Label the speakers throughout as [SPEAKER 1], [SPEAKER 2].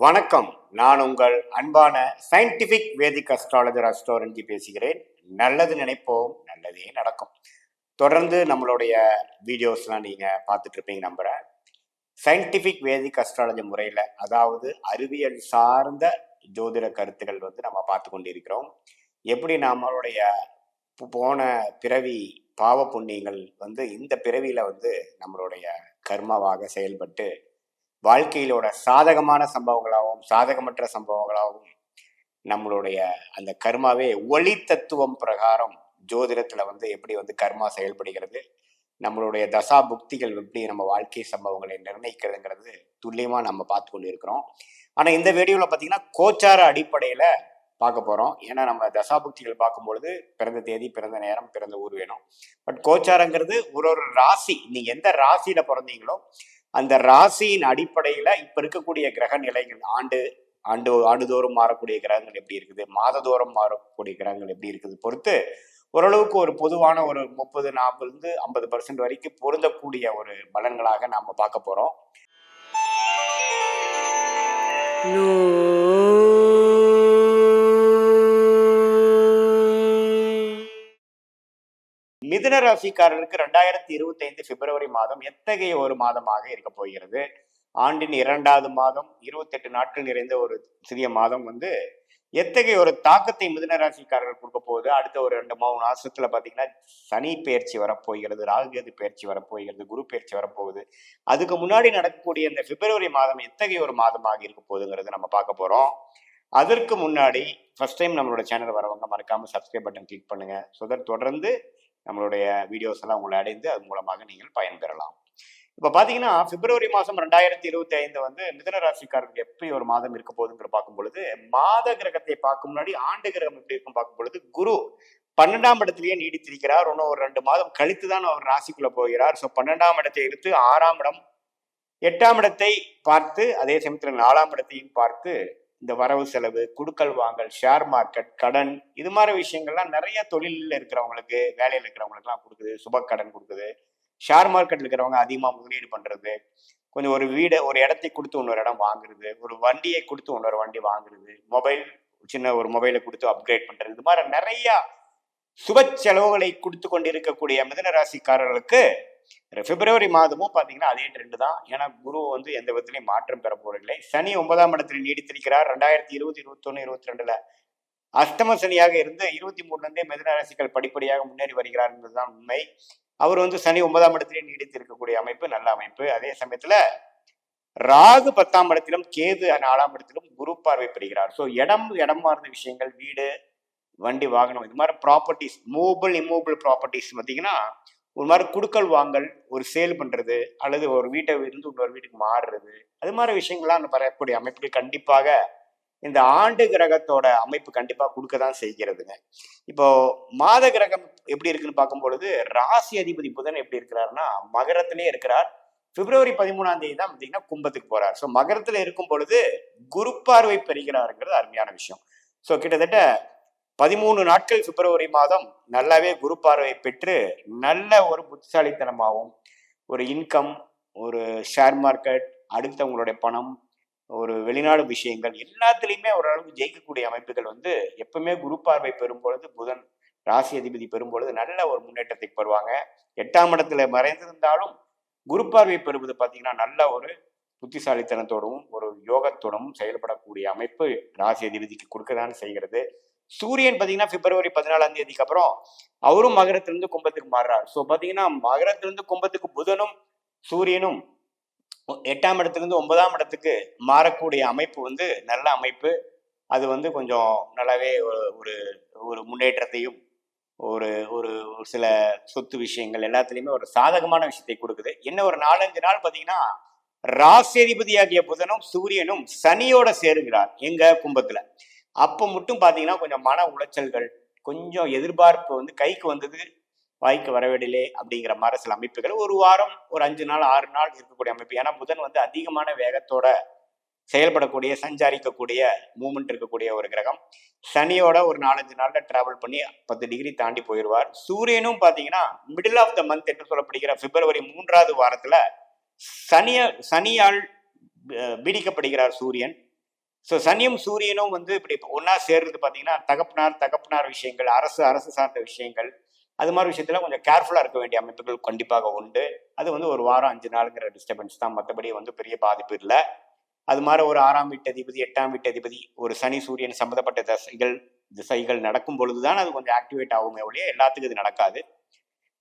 [SPEAKER 1] வணக்கம். நான் உங்கள் அன்பான சயின்டிபிக் வேதிக் அஸ்ட்ராலஜர் அஸ்ட்ரோரஞ்சி பேசுகிறேன். நல்லது நினைப்போம் நல்லதே நடக்கும். தொடர்ந்து நம்மளுடைய வீடியோஸ்லாம் நீங்கள் பார்த்துட்டு இருப்பீங்க நம்புகிறேன் சயின்டிஃபிக் வேதிக் அஸ்ட்ராலஜி முறையில் அதாவது அறிவியல் சார்ந்த ஜோதிட கருத்துக்கள் வந்து நம்ம பார்த்து கொண்டு இருக்கிறோம் எப்படி நம்மளுடைய போன பிறவி பாவ புண்ணியங்கள் வந்து இந்த பிறவியில் வந்து நம்மளுடைய கர்மாவாக செயல்பட்டு வாழ்க்கையிலோட சாதகமான சம்பவங்களாகவும் சாதகமற்ற சம்பவங்களாகவும் நம்மளுடைய அந்த கர்மாவே ஒளி தத்துவம் பிரகாரம் ஜோதிடத்தில் வந்து எப்படி வந்து கர்மா செயல்படுகிறது நம்மளுடைய தசா புக்திகள் எப்படி நம்ம வாழ்க்கை சம்பவங்களை நிர்ணயிக்கிறதுங்கிறது துல்லியமாக நம்ம பார்த்து கொண்டு இருக்கிறோம் ஆனால் இந்த வீடியோவில் பார்த்தீங்கன்னா கோச்சார அடிப்படையில் பார்க்க போகிறோம் ஏன்னா நம்ம தசாபுக்திகள் பார்க்கும்பொழுது பிறந்த தேதி பிறந்த நேரம் பிறந்த ஊர் வேணும். பட் கோச்சாரங்கிறது ஒரு ஒரு ராசி. நீங்க எந்த ராசியில பிறந்தீங்களோ அந்த ராசியின் அடிப்படையில இப்ப இருக்கக்கூடிய கிரக நிலைகள் ஆண்டு ஆண்டு ஆண்டுதோறும் மாறக்கூடிய கிரகங்கள் எப்படி இருக்குது மாததோறும் மாறக்கூடிய கிரகங்கள் எப்படி இருக்குது பொறுத்து ஓரளவுக்கு ஒரு பொதுவான ஒரு முப்பது நாற்பதுலேருந்து ஐம்பது பர்சன்ட் வரைக்கும் பொருந்தக்கூடிய ஒரு பலன்களாக நாம பார்க்க போறோம். மிதுன ராசிக்காரர்களுக்கு ரெண்டாயிரத்தி இருபத்தி ஐந்து பிப்ரவரி மாதம் எத்தகைய ஒரு மாதமாக இருக்க போகிறது? ஆண்டின் இரண்டாவது மாதம் இருபத்தெட்டு நாட்கள் நிறைந்த ஒரு சிறிய மாதம் வந்து எத்தகைய ஒரு தாக்கத்தை மிதுன ராசிக்காரர்கள் கொடுக்க போகுது? அடுத்த ஒரு ரெண்டு மூணு மாசத்துல பாத்தீங்கன்னா சனி பயிற்சி வரப்போகிறது ராகுகேது பயிற்சி வரப்போகிறது குரு பயிற்சி வரப்போகுது. அதுக்கு முன்னாடி நடக்கக்கூடிய இந்த பிப்ரவரி மாதம் எத்தகைய ஒரு மாதமாக இருக்க போகுதுங்கிறது நம்ம பார்க்க போறோம். அதற்கு முன்னாடி ஃபர்ஸ்ட் டைம் நம்மளோட சேனல் வரவங்க மறக்காம சப்ஸ்கிரைப் பட்டன் கிளிக் பண்ணுங்க. ஸோ தட் தொடர்ந்து நம்மளுடைய வீடியோஸ் எல்லாம் உங்களை அடைந்து அது மூலமாக நீங்கள் பயன்பெறலாம் இப்போ பார்த்தீங்கன்னா பிப்ரவரி மாதம் ரெண்டாயிரத்தி இருபத்தி ஐந்து வந்து மிதன ராசிக்காரருக்கு எப்படி ஒரு மாதம் இருக்க போகுதுங்கிற பார்க்கும் பொழுது மாத கிரகத்தை பார்க்கும் முன்னாடி ஆண்டு கிரகம் எப்படி இருக்கும் பார்க்கும் பொழுது குரு பன்னெண்டாம் இடத்திலேயே நீடித்திருக்கிறார். இன்னும் ஒரு ரெண்டு மாதம் கழித்து தான் அவர் ராசிக்குள்ள போகிறார். ஸோ பன்னெண்டாம் இடத்தை எடுத்து ஆறாம் இடம் எட்டாம் இடத்தை பார்த்து அதே சமயத்தில் நாலாம் இடத்தையும் பார்த்து இந்த வரவு செலவு குடுக்கல் வாங்கல் ஷேர் மார்க்கெட் கடன் இது மாதிரி விஷயங்கள்லாம் நிறைய தொழிலில் இருக்கிறவங்களுக்கு வேலையில் இருக்கிறவங்களுக்குலாம் கொடுக்குது. சுப கடன் கொடுக்குது. ஷேர் மார்க்கெட்டில் இருக்கிறவங்க அதிகமாக முதலீடு பண்ணுறது கொஞ்சம் ஒரு வீடை ஒரு இடத்தை கொடுத்து இன்னொரு இடம் வாங்குறது. ஒரு வண்டியை கொடுத்து இன்னொரு வண்டி வாங்குறது. மொபைல் சின்ன ஒரு மொபைலை கொடுத்து அப்கிரேட் பண்ணுறது இது மாதிரி நிறையா சுப செலவுகளை கொடுத்து கொண்டு இருக்கக்கூடிய மிதனராசிக்காரர்களுக்கு பிப்ரவரி மாதமும் பார்த்தீங்கன்னா அதே ட்ரெண்டு தான். ஏன்னா குரு வந்து எந்த விதத்திலையும் மாற்றம் பெற போறதில்லை. சனி ஒன்பதாம் இடத்தில் நீடித்திருக்கிறார். ரெண்டாயிரத்தி இருபது இருபத்தொன்னு இருபத்தி ரெண்டுல அஷ்டம சனியாக இருந்து இருபத்தி மூணுலேருந்தே மிதன ராசிகள் படிப்படியாக முன்னேறி வருகிறார் என்பதுதான் உண்மை. அவர் வந்து சனி ஒன்பதாம் இடத்திலே நீடித்து இருக்கக்கூடிய அமைப்பு நல்ல அமைப்பு. அதே சமயத்துல ராகு பத்தாம் இடத்திலும் கேது நாலாம் இடத்திலும் குரு பார்வை பெறுகிறார். ஸோ இடம் இடம் மார்ந்த விஷயங்கள் வீடு வண்டி வாகனம் இது மாதிரி ப்ராப்பர்ட்டிஸ் மூவபிள் இம்மூவபிள் ப்ராப்பர்ட்டிஸ் பார்த்தீங்கன்னா ஒரு மாதிரி குடுக்கல் வாங்கல் ஒரு சேல் பண்ணுறது அல்லது ஒரு வீட்டை இருந்து இன்னொரு வீட்டுக்கு மாறுறது அது மாதிரி விஷயங்கள்லாம் அந்த வரக்கூடிய அமைப்புகள் கண்டிப்பாக இந்த ஆண்டு கிரகத்தோட அமைப்பு கண்டிப்பாக கொடுக்க தான் செய்கிறதுங்க. இப்போ மாத கிரகம் எப்படி இருக்குன்னு பார்க்கும் பொழுது ராசி அதிபதி புதன் எப்படி இருக்கிறாருன்னா மகரத்திலே இருக்கிறார். பிப்ரவரி பதிமூணாம் தேதி தான் பார்த்தீங்கன்னா கும்பத்துக்கு போறார். ஸோ மகரத்தில் இருக்கும் பொழுது குரு பார்வை பெறுகிறாருங்கிறது அருமையான விஷயம். ஸோ கிட்டத்தட்ட பதிமூணு நாட்கள் பிப்ரவரி மாதம் நல்லாவே குரு பார்வை பெற்று நல்ல ஒரு புத்திசாலித்தனமாகவும் ஒரு இன்கம் ஒரு ஷேர் மார்க்கெட் அடுத்தவங்களுடைய பணம் ஒரு வெளிநாடு விஷயங்கள் எல்லாத்துலேயுமே ஓரளவுக்கு ஜெயிக்கக்கூடிய அமைப்புகள் வந்து எப்பவுமே குரு பார்வை பெறும் பொழுது புதன் ராசி அதிபதி பெறும் பொழுது நல்ல ஒரு முன்னேற்றத்தை பெறுவாங்க எட்டாம் இடத்துல மறைந்திருந்தாலும் குரு பார்வை பெறுவது பார்த்தீங்கன்னா நல்ல ஒரு புத்திசாலித்தனத்தோடும் ஒரு யோகத்தோடும் செயல்படக்கூடிய அமைப்பு ராசி அதிபதிக்கு கொடுக்கதான் செய்கிறது. சூரியன் பார்த்தீங்கன்னா பிப்ரவரி பதினாலாம் தேதிக்கு அப்புறம் அவரும் மகரத்திலிருந்து கும்பத்துக்கு மாறுறாரு. ஸோ பார்த்தீங்கன்னா மகரத்திலிருந்து கும்பத்துக்கு புதனும் சூரியனும் எட்டாம் இடத்துலேருந்து ஒன்பதாம் இடத்துக்கு மாறக்கூடிய அமைப்பு வந்து நல்ல அமைப்பு. அது வந்து கொஞ்சம் நல்லாவே ஒரு ஒரு முன்னேற்றத்தையும் ஒரு ஒரு ஒரு சில சொத்து விஷயங்கள் எல்லாத்துலேயுமே ஒரு சாதகமான விஷயத்தை கொடுக்குது. என்ன ஒரு நாலஞ்சு நாள் பார்த்தீங்கன்னா ராசியதிபதியாகிய புதனும் சூரியனும் சனியோட சேருகிறார் எங்க கும்பத்துல. அப்போ மட்டும் பார்த்தீங்கன்னா கொஞ்சம் மன உளைச்சல்கள் கொஞ்சம் எதிர்பார்ப்பு வந்து கைக்கு வந்தது வாய்க்கு வரவிடலே அப்படிங்கிற மாதிரி சில அமைப்புகள் ஒரு வாரம் ஒரு அஞ்சு நாள் ஆறு நாள் இருக்கக்கூடிய அமைப்பு. ஏன்னா புதன் வந்து அதிகமான வேகத்தோட செயல்படக்கூடிய சஞ்சாரிக்கக்கூடிய மூமெண்ட் இருக்கக்கூடிய ஒரு கிரகம். சனியோட ஒரு நாலஞ்சு நாளில் டிராவல் பண்ணி பத்து டிகிரி தாண்டி போயிடுவார் சூரியனும் பார்த்தீங்கன்னா மிடில் ஆஃப் த மந்த் என்று சொல்லப்படுகிற பிப்ரவரி மூன்றாவது வாரத்தில் சனிய சனியால் பீடிக்கப்படுகிறார் சூரியன். ஸோ சனியும் சூரியனும் வந்து இப்படி ஒன்றா சேர்றது பார்த்தீங்கன்னா தகப்பனார் தகப்பனார் விஷயங்கள் அரசு அரசு சார்ந்த விஷயங்கள் அது மாதிரி விஷயத்துல கொஞ்சம் கேர்ஃபுல்லாக இருக்க வேண்டிய அமைப்புகள் கண்டிப்பாக உண்டு. அது வந்து ஒரு வாரம் அஞ்சு நாளுங்கிற டிஸ்டர்பன்ஸ் தான். மற்றபடி வந்து பெரிய பாதிப்பு இல்லை. அது மாதிரி ஒரு ஆறாம் வீட்டு அதிபதி எட்டாம் வீட்டு அதிபதி ஒரு சனி சூரியன் சம்மந்தப்பட்ட தசைகள் திசைகள் நடக்கும் பொழுதுதான் அது கொஞ்சம் ஆக்டிவேட் ஆகுமே ஒழிய எல்லாத்துக்கும் இது நடக்காது.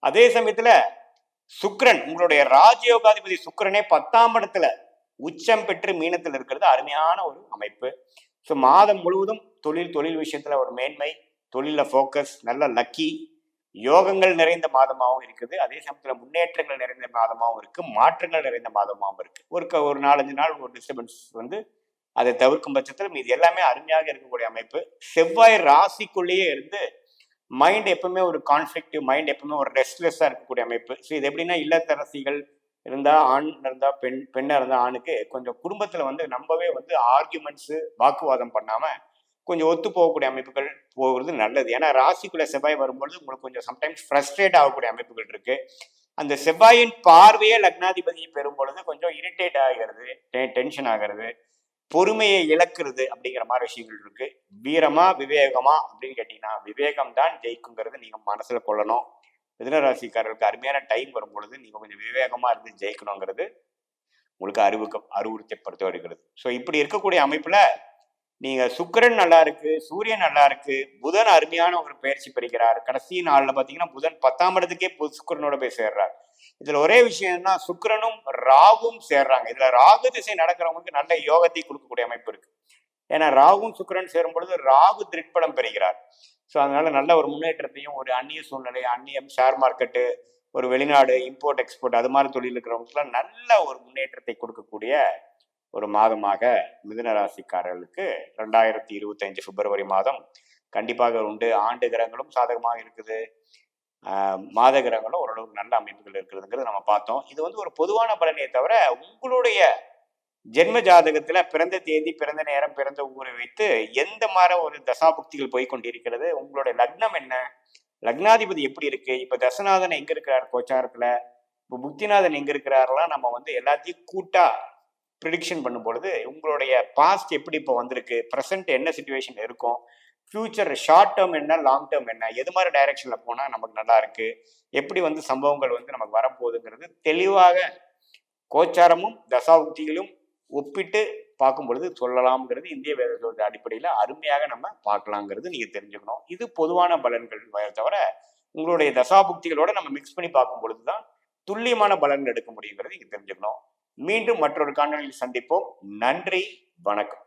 [SPEAKER 1] அதே சமயத்துல சுக்ரன் உங்களுடைய ராஜயோகாதிபதி சுக்ரனே பத்தாம் இடத்துல உச்சம் பெற்று மீனத்தில் இருக்கிறது அருமையான ஒரு அமைப்பு. ஸோ மாதம் முழுவதும் தொழில் தொழில் விஷயத்துல ஒரு மேன்மை தொழில ஃபோக்கஸ் நல்ல லக்கி யோகங்கள் நிறைந்த மாதமாகவும் இருக்குது. அதே சமயத்தில் முன்னேற்றங்கள் நிறைந்த மாதமாகவும் இருக்கு. மாற்றங்கள் நிறைந்த மாதமாகவும் இருக்கு. ஒரு ஒரு நாலஞ்சு நாள் ஒரு டிஸ்டர்பன்ஸ் வந்து அதை தவிர்க்கும் பட்சத்தில் இது எல்லாமே அருமையாக இருக்கக்கூடிய அமைப்பு. செவ்வாய் ராசிக்குள்ளேயே இருந்து மைண்ட் எப்பவுமே ஒரு கான்ஃபிளிக்டிவ் மைண்ட் எப்பவுமே ஒரு ரெஸ்ட்லெஸ்ஸாக இருக்கக்கூடிய அமைப்பு. ஸோ இது எப்படின்னா இல்லத்தரசிகள் இருந்தா ஆண் இருந்தா பெண் பெண்ணா இருந்தா ஆணுக்கு கொஞ்சம் குடும்பத்துல வந்து நம்பவே வந்து ஆர்கியூமெண்ட்ஸ் வாக்குவாதம் பண்ணாம கொஞ்சம் ஒத்து போகக்கூடிய அமைப்புகள் போகிறது நல்லது. ஏன்னா ராசிக்குள்ள செவ்வாய் வரும்பொழுது உங்களுக்கு கொஞ்சம் சம்டைம்ஸ் ஃப்ரஸ்ட்ரேட் ஆகக்கூடிய அமைப்புகள் இருக்கு. அந்த செவ்வாயின் பார்வையே லக்னாதிபதியை பெறும் பொழுது கொஞ்சம் இரிட்டேட் ஆகிறது டென்ஷன் ஆகிறது பொறுமையை இழக்கிறது அப்படிங்கிற மாதிரி விஷயங்கள் இருக்கு. வீரமா விவேகமா அப்படின்னு கேட்டீங்கன்னா விவேகம் தான் ஜெயிக்குங்கிறது நீங்க மனசுல கொள்ளணும். மிதனராசிக்காரர்களுக்கு அருமையான டைம் வரும் பொழுது நீங்க கொஞ்சம் விவேகமா இருந்து ஜெயிக்கணுங்கிறது உங்களுக்கு அறிவுக்கு அறிவுறுத்தப்படுத்த வருகிறது. ஸோ இப்படி இருக்கக்கூடிய அமைப்புல நீங்க சுக்கரன் நல்லா இருக்கு சூரியன் நல்லா இருக்கு புதன் அருமையான ஒரு பயிற்சி பெறுகிறார். கடைசி நாள்ல பாத்தீங்கன்னா புதன் பத்தாம் இடத்துக்கே சுக்கரனோட சுக்கிரனோட போய் சேர்றார். இதுல ஒரே விஷயம்னா சுக்கரனும் சுக்கிரனும் ராகும் சேர்றாங்க. இதுல ராகு திசை நடக்கிறவங்களுக்கு நல்ல யோகத்தை கொடுக்கக்கூடிய அமைப்பு இருக்கு. ஏன்னா ராகும் சுக்கிரன் சேரும் பொழுது ராகு திருட்படம் பெறுகிறார். ஸோ அதனால நல்ல ஒரு முன்னேற்றத்தையும் ஒரு அந்நிய சூழ்நிலை அந்நியம் ஷேர் மார்க்கெட்டு ஒரு வெளிநாடு இம்போர்ட் எக்ஸ்போர்ட் அது மாதிரி தொழில் இருக்கிறவங்களுக்குலாம் நல்ல ஒரு முன்னேற்றத்தை கொடுக்கக்கூடிய ஒரு மாதமாக மிதுன ராசிக்காரர்களுக்கு ரெண்டாயிரத்தி இருபத்தஞ்சு பிப்ரவரி மாதம் கண்டிப்பாக உண்டு. ஆண்டு கிரகங்களும் சாதகமாக இருக்குது. மாத கிரகங்களும் ஓரளவுக்கு நல்ல அமைப்புகள் இருக்கிறதுங்கிறது நம்ம பார்த்தோம். இது வந்து ஒரு பொதுவான பலனே தவிர உங்களுடைய ஜென்ம ஜாதகத்துல பிறந்த தேதி பிறந்த நேரம் பிறந்த ஊரை வைத்து எந்த மாதிரி ஒரு தசாபுக்திகள் போய் கொண்டிருக்கிறது? உங்களுடைய லக்னம் என்ன? லக்னாதிபதி எப்படி இருக்கு? இப்ப தசநாதன் எங்க இருக்கிறார் கோச்சாரத்துல? இப்போ புக்திநாதன் எங்க இருக்கிறாரெல்லாம் நம்ம வந்து எல்லாத்தையும் கூட்டா ப்ரிடிக்ஷன் பண்ணும் பொழுது உங்களுடைய பாஸ்ட் எப்படி இப்போ வந்திருக்கு? ப்ரெசென்ட் என்ன சுச்சுவேஷன் இருக்கும்? ஃப்யூச்சர் ஷார்ட் டேர்ம் என்ன லாங் டேர்ம் என்ன? எது மாதிரி டைரக்ஷனில் போனால் நமக்கு நல்லா இருக்கு? எப்படி வந்து சம்பவங்கள் வந்து நமக்கு வரப்போகுதுங்கிறது தெளிவாக கோச்சாரமும் தசாபுக்திகளும் ஒப்பிட்டு பார்க்கும் பொழுது சொல்லலாம்ங்கிறது இந்திய வேதத்தோட அடிப்படையில் அருமையாக நம்ம பார்க்கலாங்கிறது நீங்கள் தெரிஞ்சுக்கணும். இது பொதுவான பலன்கள் தவிர உங்களுடைய தசாபுக்திகளோட நம்ம மிக்ஸ் பண்ணி பார்க்கும் பொழுது தான் துல்லியமான பலன்கள் எடுக்க முடியுங்கிறது நீங்கள் தெரிஞ்சுக்கணும். மீண்டும் மற்றொரு காணொலியில் சந்திப்போம். நன்றி வணக்கம்.